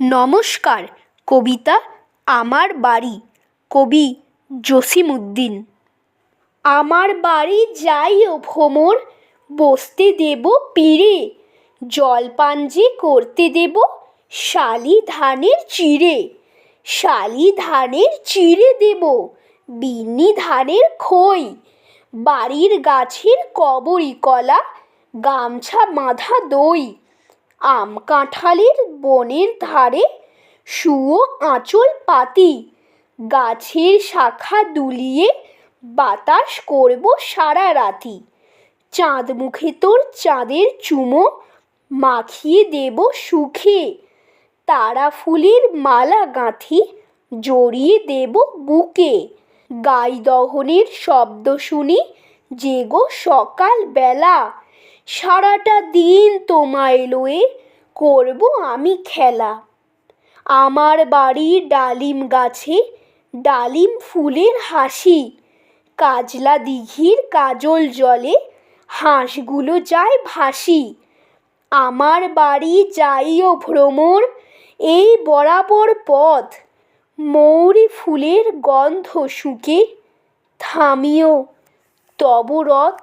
নমস্কার, কবিতা আমার বাড়ি, কবি জসিমউদ্দিন। আমার বাড়ি যাই ও ভ্রমর, বসতে দেবো পিঁড়ে। জলপান যে করতে দেবো শালি ধানের চিঁড়ে। শালি ধানের চিঁড়ে দেবো বিন্নি ধানের খই। বাড়ির গাছের কবরী কলা, গামছা বাঁধা দই। আম কাঁঠালের বনের ধারে শুয়ো আঁচল পাতি। গাছের শাখা দুলিয়ে বাতাস করব সারা রাতি। চাঁদ মুখে তোর চাঁদের চুমো মাখিয়ে দেবো সুখে। তারা ফুলের মালা গাঁথি জড়িয়ে দেবো বুকে। গাই দহনের শব্দ শুনি জেগো সকালবেলা সারাটা দিন তোমায় লয়ে করব আমি খেলা। আমার বাড়ির ডালিম গাছে ডালিম ফুলের হাসি, কাজলা দিঘির কাজল জলে হাঁসগুলো যায় ভাসি। আমার বাড়ি যাইও ভ্রমর, এই বরাবর পথ মৌরি ফুলের গন্ধ শুঁকে থামিও তব রথ